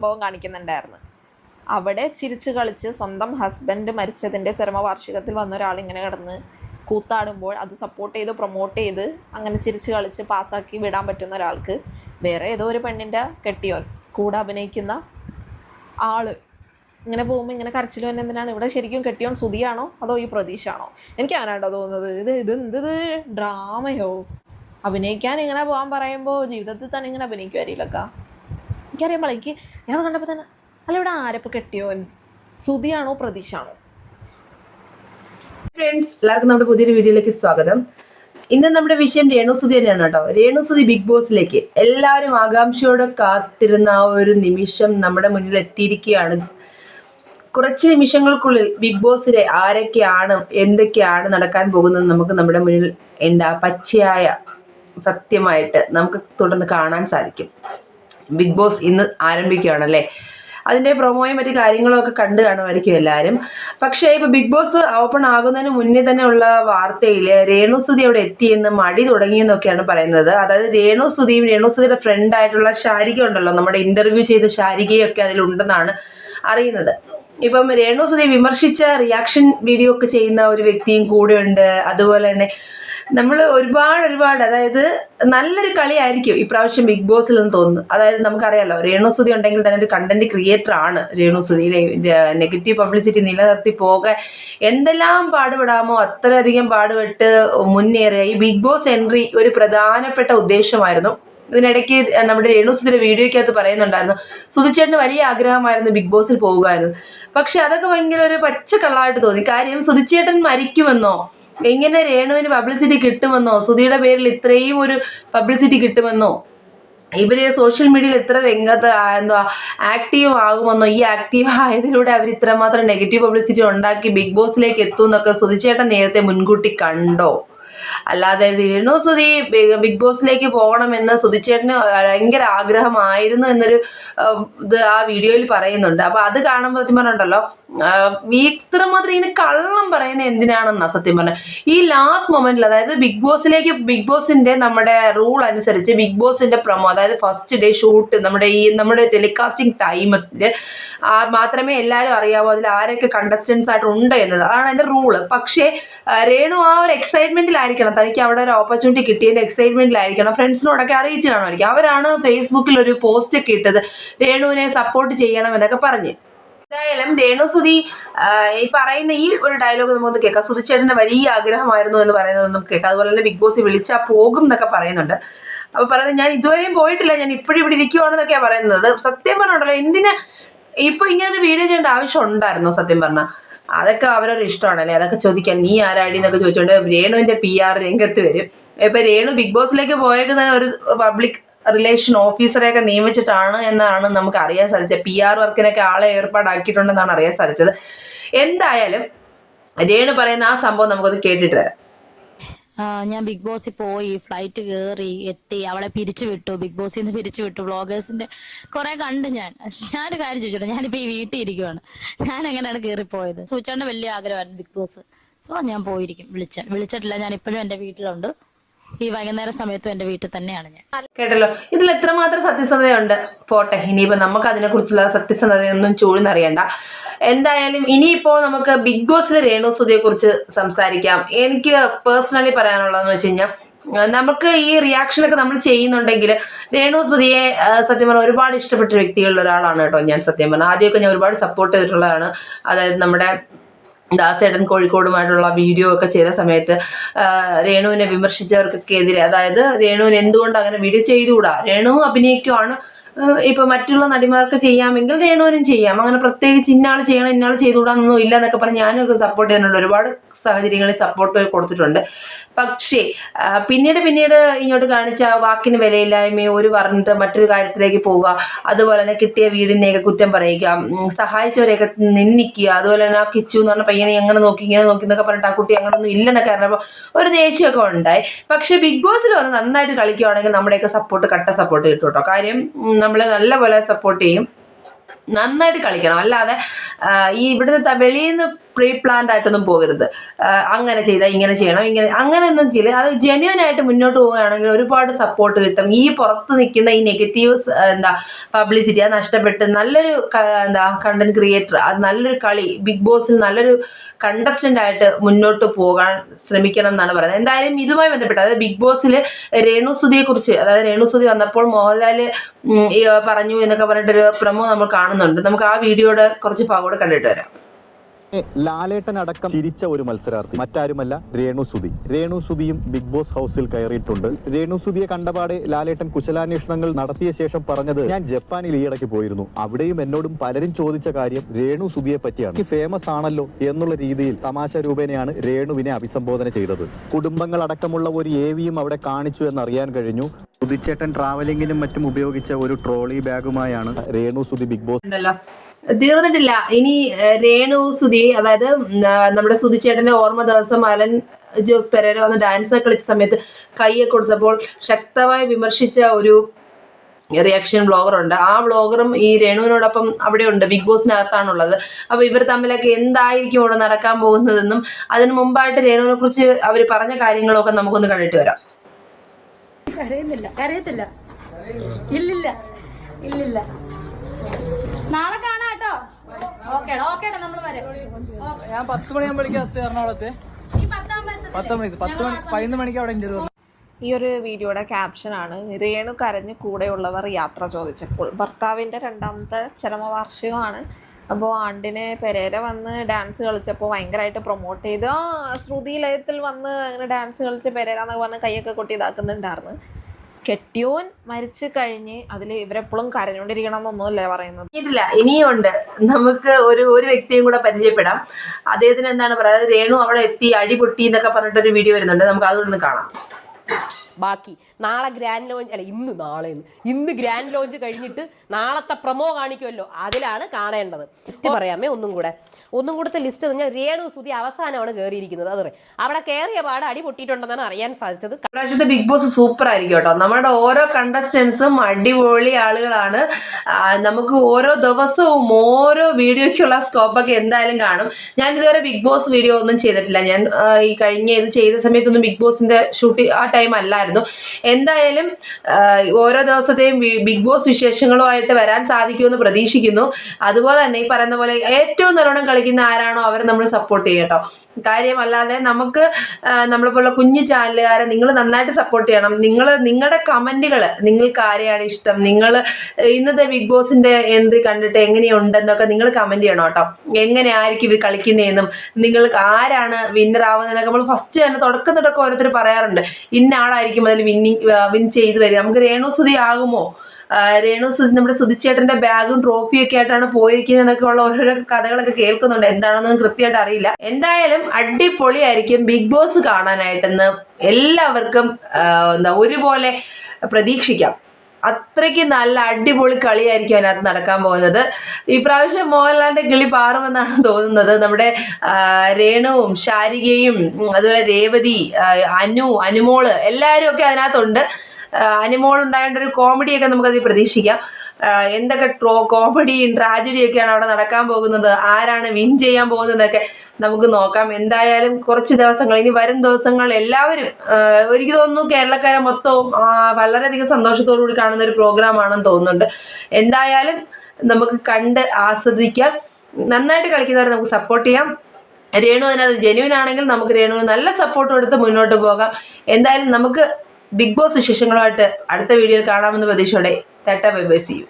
സംഭവം കാണിക്കുന്നുണ്ടായിരുന്നു. അവിടെ ചിരിച്ച് കളിച്ച് സ്വന്തം ഹസ്ബൻഡ് മരിച്ചതിന്റെ ചരമവാർഷികത്തിൽ വന്ന ഒരാൾ ഇങ്ങനെ കിടന്ന് കൂത്താടുമ്പോൾ അത് സപ്പോർട്ട് ചെയ്ത് പ്രൊമോട്ട് ചെയ്ത് അങ്ങനെ ചിരിച്ച് കളിച്ച് പാസ്സാക്കി വിടാൻ പറ്റുന്ന ഒരാൾക്ക് വേറെ ഏതോ ഒരു പെണ്ണിന്റെ കെട്ടിയോൻ കൂടെ അഭിനയിക്കുന്ന ആൾ ഇങ്ങനെ പോകുമ്പോൾ ഇങ്ങനെ കരച്ചിൽ തന്നെ എന്തിനാണ്? ഇവിടെ ശരിക്കും കെട്ടിയോൻ സുതിയാണോ അതോ ഈ പ്രതീക്ഷയാണോ എനിക്ക് അങ്ങനെയാണ്ടോ തോന്നുന്നത്. ഇത് ഇത് എന്ത് ഡ്രാമയോ അഭിനയിക്കാൻ ഇങ്ങനെ പോകാൻ പറയുമ്പോൾ ജീവിതത്തിൽ തന്നെ ഇങ്ങനെ അഭിനയിക്കുമായിരിക്കില്ലക്ക എനിക്കറിയാമ്പോൾ എനിക്ക് ഞാൻ കണ്ടപ്പോൾ തന്നെ അല്ല ഇവിടെ ആരപ്പോൾ കെട്ടിയോൻ സുതിയാണോ പ്രതീക്ഷയാണോ? ഫ്രണ്ട്സ് എല്ലാവർക്കും നമ്മുടെ പുതിയൊരു വീഡിയോയിലേക്ക് സ്വാഗതം. ഇന്ന് നമ്മുടെ വിഷയം രേണുസുതി തന്നെയാണ് കേട്ടോ. രേണുസുതി ബിഗ് ബോസിലേക്ക് എല്ലാവരും ആകാംക്ഷയോടെ കാത്തിരുന്ന ആ ഒരു നിമിഷം നമ്മുടെ മുന്നിൽ എത്തിയിരിക്കുകയാണ്. കുറച്ച് നിമിഷങ്ങൾക്കുള്ളിൽ ബിഗ് ബോസിലെ ആരൊക്കെയാണ് എന്തൊക്കെയാണ് നടക്കാൻ പോകുന്നത് നമുക്ക് നമ്മുടെ മുന്നിൽ എന്താ പച്ചയായ സത്യമായിട്ട് നമുക്ക് തുടർന്ന് കാണാൻ സാധിക്കും. ബിഗ് ബോസ് ഇന്ന് ആരംഭിക്കുകയാണല്ലേ? അതിന്റെ പ്രൊമോയും മറ്റു കാര്യങ്ങളൊക്കെ കണ്ടു കാണുമായിരിക്കും എല്ലാവരും. പക്ഷേ ഇപ്പോൾ ബിഗ് ബോസ് ഓപ്പൺ ആകുന്നതിന് മുന്നേ തന്നെ ഉള്ള വാർത്തയിൽ രേണുസുതി അവിടെ എത്തിയെന്ന് മടി തുടങ്ങിയെന്നൊക്കെയാണ് പറയുന്നത്. അതായത് രേണുസുതിയും രേണുസുതിയുടെ ഫ്രണ്ട് ആയിട്ടുള്ള ശാരിക ഉണ്ടല്ലോ. നമ്മുടെ ഇന്റർവ്യൂ ചെയ്ത ശാരികയൊക്കെ അതിലുണ്ടെന്നാണ് അറിയുന്നത്. ഇപ്പം രേണുസുതി വിമർശിച്ച റിയാക്ഷൻ വീഡിയോ ഒക്കെ ചെയ്യുന്ന ഒരു വ്യക്തിയും കൂടെയുണ്ട് അതുപോലെ തന്നെ നമ്മൾ ഒരുപാട് ഒരുപാട് അതായത് നല്ലൊരു കളിയായിരിക്കും ഇപ്രാവശ്യം ബിഗ് ബോസിൽ നിന്ന് തോന്നുന്നു. അതായത് നമുക്കറിയാലോ രേണുസുതി ഉണ്ടെങ്കിൽ തന്നെ ഒരു കണ്ടന്റ് ക്രിയേറ്റർ ആണ് രേണുസുതി. നെഗറ്റീവ് പബ്ലിസിറ്റി നിലനിർത്തി പോകാൻ എന്തെല്ലാം പാടുപെടാമോ അത്രയധികം പാടുപെട്ട് മുന്നേറിയ ഈ ബിഗ് ബോസ് എൻട്രി ഒരു പ്രധാനപ്പെട്ട ഉദ്ദേശമായിരുന്നു. ഇതിനിടയ്ക്ക് നമ്മുടെ രേണുസുതിയുടെ വീഡിയോയ്ക്കകത്ത് പറയുന്നുണ്ടായിരുന്നു സുധിച്ചേട്ടന് വലിയ ആഗ്രഹമായിരുന്നു ബിഗ് ബോസിൽ പോകുക എന്ന് പക്ഷെ അതൊക്കെ ഭയങ്കര ഒരു പച്ച കള്ളായിട്ട് തോന്നി. കാര്യം സുധിച്ചേട്ടൻ മരിക്കുമെന്നോ എങ്ങനെ രേണുവിന് പബ്ലിസിറ്റി കിട്ടുമെന്നോ? സുധിയുടെ പേരിൽ ഇത്രയും ഒരു പബ്ലിസിറ്റി കിട്ടുമെന്നോ? ഇവർ സോഷ്യൽ മീഡിയയിൽ ഇത്ര രംഗത്ത് എന്തുവാ ആക്റ്റീവ് ആകുമെന്നോ? ഈ ആക്റ്റീവ് ആയതിലൂടെ അവർ ഇത്രമാത്രം നെഗറ്റീവ് പബ്ലിസിറ്റി ഉണ്ടാക്കി ബിഗ് ബോസിലേക്ക് എത്തുമെന്നൊക്കെ സുധിച്ചേട്ടൻ നേരത്തെ മുൻകൂട്ടി കണ്ടോ? അല്ലാതെ രേണു സുധി ബിഗ് ബോസിലേക്ക് പോകണമെന്ന് സുധിച്ചേട്ടന് ഭയങ്കര ആഗ്രഹമായിരുന്നു എന്നൊരു ഇത് ആ വീഡിയോയിൽ പറയുന്നുണ്ട്. അപ്പൊ അത് കാണുമ്പോൾ സത്യം പറഞ്ഞുണ്ടല്ലോ ഇത്രമാത്രം ഇങ്ങനെ കള്ളം പറയുന്നത് എന്തിനാണെന്നാ സത്യം പറഞ്ഞ ഈ ലാസ്റ്റ് മൊമെന്റിൽ അതായത് ബിഗ് ബോസിലേക്ക് ബിഗ് ബോസിന്റെ നമ്മുടെ റൂൾ അനുസരിച്ച് ബിഗ് ബോസിന്റെ പ്രൊമോ അതായത് ഫസ്റ്റ് ഡേ ഷൂട്ട് നമ്മുടെ ഈ നമ്മുടെ ടെലികാസ്റ്റിംഗ് ടൈമിൽ മാത്രമേ എല്ലാവരും അറിയാവൂ അതിൽ ആരൊക്കെ കണ്ടസ്റ്റൻസ് ആയിട്ട് ഉണ്ട് എന്നത്. അതാണ് എന്റെ റൂൾ പക്ഷേ രേണു ആ ഒരു എക്സൈറ്റ്മെന്റിലായിരിക്കണം തനിക്ക് അവിടെ ഒരു ഓപ്പർച്യൂണിറ്റി കിട്ടിയതിന്റെ എക്സൈറ്റ്മെന്റിലായിരിക്കണം ഫ്രണ്ട്സിനോടൊക്കെ അറിയിച്ചു കാണുമായിരിക്കും. അവരാണ് ഫേസ്ബുക്കിൽ ഒരു പോസ്റ്റ് ഒക്കെ ഇട്ടത്. രേണുവിനെ സപ്പോർട്ട് ചെയ്യണം എന്നൊക്കെ പറഞ്ഞ്. എന്തായാലും രേണു സുധി ഈ പറയുന്ന ഈ ഒരു ഡയലോഗ് നമുക്ക് കേൾക്കാം. സുധിച്ചേട്ടന്റെ വലിയ ആഗ്രഹമായിരുന്നു എന്ന് പറയുന്നത് നമുക്ക് കേൾക്കാം. അതുപോലെ തന്നെ ബിഗ് ബോസ് വിളിച്ചാൽ പോകും എന്നൊക്കെ പറയുന്നുണ്ട്. അപ്പോൾ പറയുന്നത് ഞാൻ ഇതുവരെയും പോയിട്ടില്ല. ഞാൻ ഇപ്പോഴും ഇവിടെ ഇരിക്കുവാണെന്നൊക്കെയാണ് പറയുന്നത്. സത്യം പറഞ്ഞുണ്ടല്ലോ എന്തിന് ഇപ്പൊ ഇങ്ങനെ ഒരു വീഡിയോ ചെയ്യേണ്ട ആവശ്യം ഉണ്ടായിരുന്നു? സത്യം പറഞ്ഞാൽ അതൊക്കെ അവരൊരു ഇഷ്ടമാണല്ലേ? അതൊക്കെ ചോദിക്കാൻ നീ ആരാടി എന്നൊക്കെ ചോദിച്ചോണ്ട് രേണുവിന്റെ പി ആർ രംഗത്ത് വരും. ഇപ്പൊ രേണു ബിഗ് ബോസിലേക്ക് പോയേക്കുന്ന ഒരു പബ്ലിക് റിലേഷൻ ഓഫീസറെയൊക്കെ നിയമിച്ചിട്ടാണ് എന്നാണ് നമുക്ക് അറിയാൻ സാധിച്ചത്. പി ആർ വർക്കിനൊക്കെ ആളെ ഏർപ്പാടാക്കിയിട്ടുണ്ടെന്നാണ് അറിയാൻ സാധിച്ചത്. എന്തായാലും രേണു പറയുന്ന ആ സംഭവം നമുക്കത് കേട്ടിട്ട് വരാം. ഞാൻ ബിഗ് ബോസിൽ പോയി ഫ്ലൈറ്റ് കയറി എത്തി അവളെ പിരിച്ചു വിട്ടു. ബിഗ് ബോസിൽ നിന്ന് പിരിച്ചു വിട്ടു. വ്ളോഗേഴ്സിന്റെ കുറെ കണ്ട് ഞാൻ. ഞാനൊരു കാര്യം ചോദിച്ചോട്ടെ? ഞാനിപ്പോ ഈ വീട്ടിൽ ഇരിക്കുവാണ്. ഞാൻ എങ്ങനെയാണ് കയറിപ്പോയത് സൂച്ചാണ്ട് വലിയ ആഗ്രഹമായിരുന്നു ബിഗ് ബോസ് സോ ഞാൻ പോയിരിക്കും. വിളിച്ച വിളിച്ചിട്ടില്ല. ഞാൻ ഇപ്പോഴും എന്റെ വീട്ടിലുണ്ട്. ഈ വൈകുന്നേര സമയത്തും എന്റെ വീട്ടിൽ തന്നെയാണ് ഞാൻ. കേട്ടല്ലോ. ഇതിൽ എത്രമാത്രം സത്യസന്ധതയുണ്ട്? പോട്ടെ ഇനിയിപ്പോൾ നമുക്ക് അതിനെക്കുറിച്ചുള്ള സത്യസന്ധതയൊന്നും ചൂഴ്ന്നറിയണ്ട. എന്തായാലും ഇനിയിപ്പോൾ നമുക്ക് ബിഗ് ബോസിലെ രേണുസുതിയെ കുറിച്ച് സംസാരിക്കാം. എനിക്ക് പേഴ്സണലി പറയാനുള്ളതെന്ന് വെച്ച് കഴിഞ്ഞാൽ നമുക്ക് ഈ റിയാക്ഷനൊക്കെ നമ്മൾ ചെയ്യുന്നുണ്ടെങ്കിൽ രേണു സുധിയെ സത്യം പറഞ്ഞാൽ ഒരുപാട് ഇഷ്ടപ്പെട്ട വ്യക്തികളിൽ ഒരാളാണ് കേട്ടോ ഞാൻ സത്യം പറഞ്ഞാൽ ആദ്യമൊക്കെ ഞാൻ ഒരുപാട് സപ്പോർട്ട് ചെയ്തിട്ടുള്ളതാണ്. അതായത് നമ്മുടെ ദാസേട്ടൻ കോഴിക്കോടുമായിട്ടുള്ള വീഡിയോ ഒക്കെ ചെയ്ത സമയത്ത് രേണുവിനെ വിമർശിച്ചവർക്കൊക്കെ എതിരെ. അതായത് രേണുവിന് എന്തുകൊണ്ട് അങ്ങനെ വീഡിയോ ചെയ്തുകൂടാ? രേണു അഭിനയിക്കുവാണ്. ഇപ്പൊ മറ്റുള്ള നടിമാർക്ക് ചെയ്യാമെങ്കിൽ രേണുവിനും ചെയ്യാം. അങ്ങനെ പ്രത്യേകിച്ച് ഇന്നാൾ ചെയ്യണം ഇന്നാൾ ചെയ്തുകൂടാന്നൊന്നും ഇല്ല എന്നൊക്കെ പറഞ്ഞ് ഞാനൊക്കെ സപ്പോർട്ട് ചെയ്യുന്നുണ്ട് ഒരുപാട് സാഹചര്യങ്ങളിൽ സപ്പോർട്ട് കൊടുത്തിട്ടുണ്ട്. പക്ഷേ പിന്നീട് പിന്നീട് ഇങ്ങോട്ട് കാണിച്ച വാക്കിന് വിലയില്ലായ്മയോ ഒരു പറഞ്ഞിട്ട് മറ്റൊരു കാര്യത്തിലേക്ക് പോവുക അതുപോലെ തന്നെ കിട്ടിയ വീടിനെയൊക്കെ കുറ്റം പറയുക സഹായിച്ചവരെയൊക്കെ നിന്ദിക്കുക അതുപോലെ തന്നെ ആ കിച്ചു എന്ന് പറഞ്ഞ പയ്യനെ എങ്ങനെ നോക്കി ഇങ്ങനെ നോക്കി എന്നൊക്കെ പറഞ്ഞിട്ട് ആ കുട്ടി അങ്ങനൊന്നും ഇല്ലെന്നൊക്കെ അറിഞ്ഞപ്പോൾ ഒരു ദേഷ്യമൊക്കെ ഉണ്ടായി. പക്ഷെ ബിഗ് ബോസിൽ വന്ന് നന്നായിട്ട് കളിക്കുകയാണെങ്കിൽ നമ്മുടെയൊക്കെ സപ്പോർട്ട് കട്ട സപ്പോർട്ട് കിട്ടും കേട്ടോ. കാര്യം നമ്മൾ നല്ലപോലെ സപ്പോർട്ട് ചെയ്യും. നന്നായിട്ട് കളിക്കണം. അല്ലാതെ ഈ ഇവിടുത്തെ വെളിയിൽ നിന്ന് പ്രീ പ്ലാൻഡ് ആയിട്ടൊന്നും പോകരുത്. അങ്ങനെ ചെയ്താൽ ഇങ്ങനെ ചെയ്യണം ഇങ്ങനെ അങ്ങനെ ഒന്നും ചെയ്യില്ല. അത് ജെന്യൂൻ ആയിട്ട് മുന്നോട്ട് പോവുകയാണെങ്കിൽ ഒരുപാട് സപ്പോർട്ട് കിട്ടും. ഈ പുറത്ത് നിൽക്കുന്ന ഈ നെഗറ്റീവ് എന്താ പബ്ലിസിറ്റി അത് നഷ്ടപ്പെട്ട് നല്ലൊരു എന്താ കണ്ടന്റ് ക്രിയേറ്റർ അത് നല്ലൊരു കളി ബിഗ് ബോസിൽ നല്ലൊരു കണ്ടസ്റ്റന്റ് ആയിട്ട് മുന്നോട്ട് പോകാൻ ശ്രമിക്കണം എന്നാണ് പറയുന്നത്. എന്തായാലും ഇതുമായി ബന്ധപ്പെട്ട് അതായത് ബിഗ് ബോസിൽ രേണു സുധിയെ കുറിച്ച് അതായത് രേണു സുധി വന്നപ്പോൾ മോഹൻലാൽ പറഞ്ഞു എന്നൊക്കെ പറഞ്ഞിട്ടൊരു പ്രമോ നമ്മൾ കാണുന്നുണ്ട്. നമുക്ക് ആ വീഡിയോയുടെ കുറച്ച് ഭാഗം കൂടെ കണ്ടിട്ട് വരാം. ലാലേട്ടൻ അടക്കം ചിരിച്ച ഒരു മത്സരാർത്ഥി. മറ്റാരുമല്ല രേണു സുധി. രേണു സുധിയും ബിഗ് ബോസ് ഹൗസിൽ കയറിയിട്ടുണ്ട്. രേണു സുധിയെ കണ്ടപാടെ ലാലേട്ടൻ കുശലാന്വേഷണങ്ങൾ നടത്തിയ ശേഷം പറഞ്ഞത് ഞാൻ ജപ്പാനിൽ ഈയിടയ്ക്ക് പോയിരുന്നു. അവിടെയും എന്നോടും പലരും ചോദിച്ച കാര്യം രേണു സുധിയെ പറ്റിയാണ്. ഫേമസ് ആണല്ലോ എന്നുള്ള രീതിയിൽ തമാശ രൂപേണയാണ് രേണുവിനെ അഭിസംബോധന ചെയ്തത്. കുടുംബങ്ങൾ അടക്കമുള്ള ഒരു ഏവിയും അവിടെ കാണിച്ചു എന്നറിയാൻ കഴിഞ്ഞു. സുധിച്ചേട്ടൻ ട്രാവലിംഗിനും മറ്റും ഉപയോഗിച്ച ഒരു ട്രോളി ബാഗുമായാണ് രേണു സുധി ബിഗ് ബോസ് തീർന്നിട്ടില്ല. ഇനി രേണു സുധി അതായത് നമ്മുടെ സുധിച്ചേട്ടന്റെ ഓർമ്മ ദിവസം അലൻ ജോസ് പെരേര വന്ന് ഡാൻസ് കളിച്ച സമയത്ത് കൈയെ കൊടുത്തപ്പോൾ ശക്തമായി വിമർശിച്ച ഒരു റിയാക്ഷൻ ഉണ്ട്. ആ ബ്ലോഗറും ഈ രേണുവിനോടൊപ്പം അവിടെ ഉണ്ട്. ബിഗ് ബോസിനകത്താണുള്ളത് അപ്പോൾ ഇവർ തമ്മിലൊക്കെ എന്തായിരിക്കും ഇവിടെ നടക്കാൻ പോകുന്നതെന്നും അതിന് മുമ്പായിട്ട് രേണുവിനെ കുറിച്ച് അവർ പറഞ്ഞ കാര്യങ്ങളൊക്കെ നമുക്കൊന്ന് കണ്ടിട്ട് വരാം. കരയുന്നില്ല. ഇല്ലില്ല. ഇല്ലില്ല. നാളെ ഓക്കേടാ ഓക്കേടാ നമ്മൾ വരെ. ഞാൻ പത്ത് മണിയാകുമ്പോഴേക്കും എത്തി എറണാകുളത്ത്. പത്ത് മണിക്ക് പത്ത് മണി പതിനൊന്ന് മണിക്ക് അവിടെ ഇന്റർവ്യൂ ഈ ഒരു വീഡിയോയുടെ ക്യാപ്ഷനാണ് രേണു കരഞ്ഞ് കൂടെയുള്ളവർ യാത്ര ചോദിച്ചപ്പോൾ. ഭർത്താവിന്റെ രണ്ടാമത്തെ ചരമവാർഷികമാണ്. അപ്പോൾ ആണ്ടിനെ പെരേര വന്ന് ഡാൻസ് കളിച്ചപ്പോൾ ഭയങ്കരമായിട്ട് പ്രൊമോട്ട് ചെയ്ത് ആ ശ്രുതി ലയത്തിൽ വന്ന് അങ്ങനെ ഡാൻസ് കളിച്ച് പെരേര എന്നൊക്കെ പറഞ്ഞ് കൈയൊക്കെ കൊട്ടി ഇതാക്കുന്നുണ്ടായിരുന്നു. കെട്ടിയോൻ മരിച്ചു കഴിഞ്ഞ് അതിൽ ഇവരെപ്പോഴും കരഞ്ഞോണ്ടിരിക്കണം എന്നൊന്നുമല്ലേ പറയുന്നത്. ഇല്ല ഇനിയുണ്ട്. നമുക്ക് ഒരു ഒരു വ്യക്തിയും കൂടെ പരിചയപ്പെടാം. അദ്ദേഹത്തിന് എന്താണ് പറയുന്നത് രേണു അവിടെ എത്തി അടി പൊട്ടി എന്നൊക്കെ പറഞ്ഞിട്ടൊരു വീഡിയോ വരുന്നുണ്ട്. നമുക്ക് അതുകൊണ്ട് കാണാം. ബാക്കി നാളെ ഗ്രാൻഡ് ലോഞ്ച് അല്ല ഇന്ന് നാളെ ഇന്ന്. ഗ്രാൻഡ് ലോഞ്ച് കഴിഞ്ഞിട്ട് നാളത്തെ പ്രൊമോ കാണിക്കുമല്ലോ. അതിലാണ് കാണേണ്ടത്. ലിസ്റ്റ് പറയാമേ ഒന്നും കൂടെ. ഒന്നും കൂടത്തെ ലിസ്റ്റ് പറഞ്ഞാൽ രേണു സുതി അവസാനമാണ് കയറിയിരിക്കുന്നത് അത് അവിടെ കയറിയ പാട് അടി പൊട്ടിയിട്ടുണ്ടെന്നാണ് അറിയാൻ സാധിച്ചത്. പ്രാവശ്യത്തെ ബിഗ് ബോസ് സൂപ്പർ ആയിരിക്കും കേട്ടോ. നമ്മുടെ ഓരോ കണ്ടസ്റ്റൻസും അടിപൊളി ആളുകളാണ്. നമുക്ക് ഓരോ ദിവസവും ഓരോ വീഡിയോയ്ക്കുള്ള സ്കോപ്പൊക്കെ എന്തായാലും കാണും. ഞാൻ ഇതുവരെ ബിഗ് ബോസ് വീഡിയോ ഒന്നും ചെയ്തിട്ടില്ല. ഞാൻ ഈ കഴിഞ്ഞ ഇത് ചെയ്ത സമയത്തൊന്നും ബിഗ് ബോസിന്റെ ഷൂട്ടിംഗ് ആ ടൈം അല്ലായിരുന്നു. എന്തായാലും ഓരോ ദിവസത്തെയും ബിഗ് ബോസ് വിശേഷങ്ങളുമായിട്ട് വരാൻ സാധിക്കുമെന്ന് പ്രതീക്ഷിക്കുന്നു. അതുപോലെ തന്നെ ഈ പറയുന്ന പോലെ ഏറ്റവും നല്ലോണം കളിക്കുന്ന ആരാണോ അവരെ നമ്മൾ സപ്പോർട്ട് ചെയ്യും കേട്ടോ കാര്യമല്ലാതെ നമുക്ക് നമ്മളെ നമ്മളെപ്പോലുള്ള കുഞ്ഞു ചാനലുകാരെ നിങ്ങൾ നന്നായിട്ട് സപ്പോർട്ട് ചെയ്യണം. നിങ്ങൾ നിങ്ങളുടെ കമന്റുകൾ നിങ്ങൾക്ക് ആരെയാണ് ഇഷ്ടം? നിങ്ങൾ ഇന്നത്തെ ബിഗ് ബോസിന്റെ എൻട്രി കണ്ടിട്ട് എങ്ങനെയുണ്ടെന്നൊക്കെ നിങ്ങൾ കമന്റ് ചെയ്യണം കേട്ടോ. എങ്ങനെ ആയിരിക്കും ഇവർ കളിക്കുന്നതെന്നും നിങ്ങൾക്ക് ആരാണ് വിന്നർ ആവുന്നതെന്നൊക്കെ നമ്മൾ ഫസ്റ്റ് തന്നെ തുടക്കം തുടക്കം ഓരോരുത്തർ പറയാറുണ്ട്. ഇന്ന ആളായിരിക്കും അതിൽ വിന്നിങ് വിൻ ചെയ്ത് വരിക നമുക്ക് രേണുസുതി ആകുമോ? രേണു നമ്മുടെ സുധിച്ചേട്ടന്റെ ബാഗും ട്രോഫിയും ഒക്കെ ആയിട്ടാണ് പോയിരിക്കുന്നത് എന്നൊക്കെ ഉള്ള ഓരോരോ കഥകളൊക്കെ കേൾക്കുന്നുണ്ട്. എന്താണെന്നൊന്നും കൃത്യമായിട്ട് അറിയില്ല. എന്തായാലും അടിപൊളിയായിരിക്കും ബിഗ് ബോസ് കാണാനായിട്ടെന്ന് എല്ലാവർക്കും എന്താ ഒരുപോലെ പ്രതീക്ഷിക്കാം. അത്രയ്ക്ക് നല്ല അടിപൊളി കളിയായിരിക്കും അതിനകത്ത് നടക്കാൻ പോകുന്നത്. ഈ പ്രാവശ്യം മോഹൻലാലിന്റെ കിളി പാറുമെന്നാണ് തോന്നുന്നത്. നമ്മുടെ രേണുവും ശാരികയും അതുപോലെ രേവതി അനു അനുമോൾ എല്ലാവരും ഒക്കെ അതിനകത്തുണ്ട്. അനിമോൾ ഉണ്ടായേണ്ട ഒരു കോമഡിയൊക്കെ നമുക്കതിൽ പ്രതീക്ഷിക്കാം. എന്തൊക്കെ ട്രോ കോമഡിയും ട്രാജഡിയും ഒക്കെയാണ് അവിടെ നടക്കാൻ പോകുന്നത്? ആരാണ് വിൻ ചെയ്യാൻ പോകുന്നതൊക്കെ നമുക്ക് നോക്കാം. എന്തായാലും കുറച്ച് ദിവസങ്ങൾ ഇനി വരും ദിവസങ്ങൾ എല്ലാവരും എനിക്ക് തോന്നുന്നു കേരളക്കാരെ മൊത്തവും വളരെയധികം സന്തോഷത്തോടു കൂടി കാണുന്ന ഒരു പ്രോഗ്രാം ആണെന്ന് തോന്നുന്നുണ്ട്. എന്തായാലും നമുക്ക് കണ്ട് ആസ്വദിക്കാം. നന്നായിട്ട് കളിക്കുന്നവരെ നമുക്ക് സപ്പോർട്ട് ചെയ്യാം. രേണു അതിനകത്ത് ജെനുവിൻ ആണെങ്കിൽ നമുക്ക് രേണുവിന് നല്ല സപ്പോർട്ട് കൊടുത്ത് മുന്നോട്ട് പോകാം. എന്തായാലും നമുക്ക് ബിഗ് ബോസ് വിശേഷങ്ങളുമായിട്ട് അടുത്ത വീഡിയോയിൽ കാണാമെന്ന് പ്രതീക്ഷയോടെ tata bye bye see you.